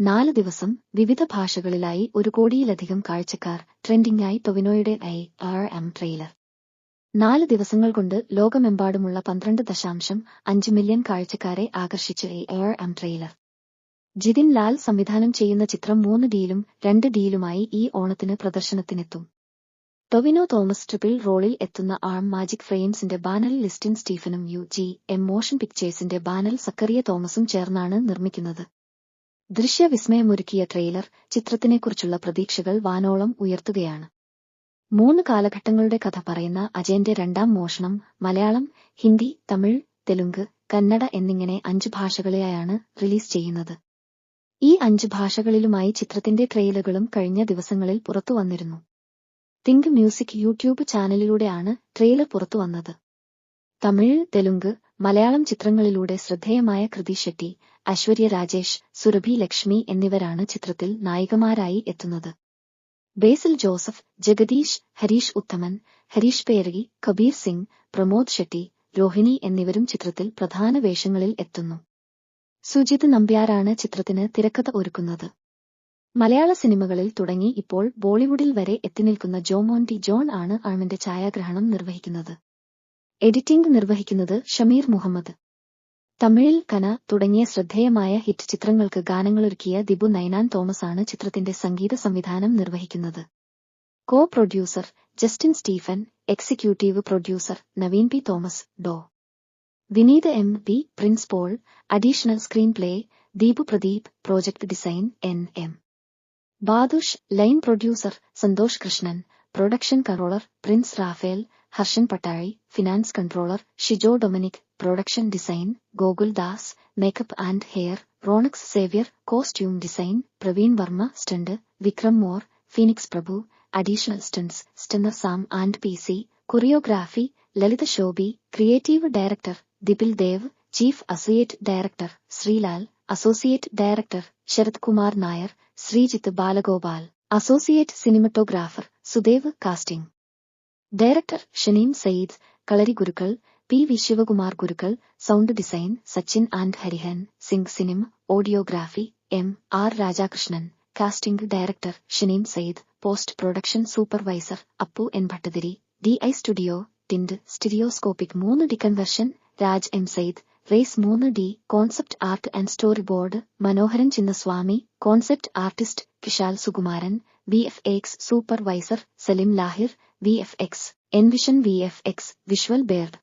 നാല് ദിവസം വിവിധ ഭാഷകളിലായി ഒരു കോടിയിലധികം കാഴ്ചക്കാർ ട്രെൻഡിംഗായി ടൊവിനോയുടെ ഐ ആർ എം ട്രെയിലർ. നാല് ദിവസങ്ങൾ കൊണ്ട് ലോകമെമ്പാടുമുള്ള പന്ത്രണ്ട് ദശാംശം അഞ്ച് മില്യൺ കാഴ്ചക്കാരെ ആകർഷിച്ച I R M trailer. Jithin Lal സംവിധാനം ചെയ്യുന്ന ചിത്രം മൂന്ന് ഡിയിലും രണ്ട് ഡിയിലുമായി ഈ ഓണത്തിന് പ്രദർശനത്തിനെത്തും. ടൊവിനോ തോമസ് ട്രിപ്പിൾ റോളിൽ എത്തുന്ന ആം മാജിക് ഫ്രെയിംസിന്റെ ബാനൽ ലിസ്റ്റിൻ സ്റ്റീഫനും യു ജി എം മോഷൻ പിക്ചേഴ്സിന്റെ ബാനൽ സക്കറിയ തോമസും ചേർന്നാണ് നിർമ്മിക്കുന്നത്. ദൃശ്യവിസ്മയമൊരുക്കിയ ട്രെയിലർ ചിത്രത്തിനെക്കുറിച്ചുള്ള പ്രതീക്ഷകൾ വാനോളം ഉയർത്തുകയാണ്. മൂന്ന് കാലഘട്ടങ്ങളുടെ കഥ പറയുന്ന അജയന്റെ രണ്ടാം മോഷണം മലയാളം ഹിന്ദി തമിഴ് തെലുങ്ക് കന്നഡ എന്നിങ്ങനെ അഞ്ച് ഭാഷകളിലായാണ് റിലീസ് ചെയ്യുന്നത്. ഈ അഞ്ച് ഭാഷകളിലുമായി ചിത്രത്തിന്റെ ട്രെയിലറുകളും കഴിഞ്ഞ ദിവസങ്ങളിൽ പുറത്തുവന്നിരുന്നു. തിങ്ക് മ്യൂസിക് യൂട്യൂബ് ചാനലിലൂടെയാണ് ട്രെയിലർ പുറത്തു വന്നത് തമിഴ് തെലുങ്ക് മലയാളം ചിത്രങ്ങളിലൂടെ ശ്രദ്ധേയമായ കൃതി ഷെട്ടി ഐശ്വര്യ രാജേഷ് സുരഭി ലക്ഷ്മി എന്നിവരാണ് ചിത്രത്തിൽ നായികമാരായി എത്തുന്നത്. ബേസിൽ ജോസഫ് ജഗദീഷ് ഹരീഷ് ഉത്തമൻ ഹരീഷ് പേരകി കബീർ സിംഗ് പ്രമോദ് ഷെട്ടി രോഹിണി എന്നിവരും ചിത്രത്തിൽ പ്രധാന വേഷങ്ങളിൽ എത്തുന്നു. സുജിത് നമ്പ്യാരാണ് ചിത്രത്തിന് തിരക്കഥ ഒരുക്കുന്നത്. മലയാള സിനിമകളിൽ തുടങ്ങി ഇപ്പോൾ ബോളിവുഡിൽ വരെ എത്തിനിൽക്കുന്ന ജോമോണ്ടി ജോൺ ആണ് ആമിന്റെ ഛായാഗ്രഹണം നിർവഹിക്കുന്നത്. എഡിറ്റിംഗ് നിർവഹിക്കുന്നത് ഷമീർ മുഹമ്മദ്. തമിഴിൽ കന തുടങ്ങിയ ശ്രദ്ധേയമായ ഹിറ്റ് ചിത്രങ്ങൾക്ക് ഗാനങ്ങളൊരുക്കിയ ദിബു നൈനാൻ തോമസ് ആണ് ചിത്രത്തിന്റെ സംഗീത സംവിധാനം നിർവഹിക്കുന്നത്. Co producer Justin Stephen executive producer Naveen P Thomas Dr. Vineeth M P Prince Paul additional screenplay Deepu Pradeep project design N M. Badush line producer Santhosh Krishnan production controller Prince Raphael Harshan Pattazhi Finance Controller, Shijo Dominic, Production Design, Gogul Das, Makeup and Hair, Ronak Xavier, Costume Design, Praveen Verma, Stunt, Vikram Moore, Phoenix Prabhu, Additional Stunts, Stunner Sam and PC, Choreography, Lalita Shobi, Creative Director, Dipil Dev, Chief Associate Director, Sri Lal, Associate Director, Sharath Kumar Nair, Srijit Balagopal, Associate Cinematographer, Sudev Casting. Director Shanim Saeed, kalari gurukkal P. V. Sivakumar gurukkal sound design Sachin and Harihan sync cinema audiography M. R. Rajakrishnan casting director Shanim Sayed post production supervisor Appu N. Bhattathiri D. I. Studio Tint stereoscopic മൂന്ന് D conversion Raj M. Sayed Raze മൂന്ന് D concept art and storyboard Manoharan Chinnaswamy concept artist Kishal Sukumaran V. F. X. Supervisor Salim Lahir V F X Envision V F X visual bird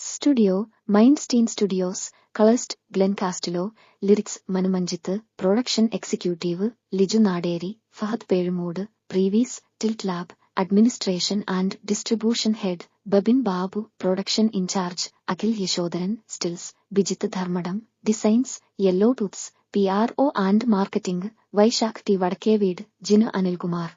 studio Mindstein studios colourist Glen Castillo lyrics മനുമഞ്ജിത്ത് production executive Liju Naderi Fahad Pezhumood previs tilt lab administration and distribution head Babin Babu production incharge Akhil Yasodharan stills Bijith Dharmadam designs yellow tooths P R O and marketing Vaisakh T Vadakkeveed Jinu Anilkumar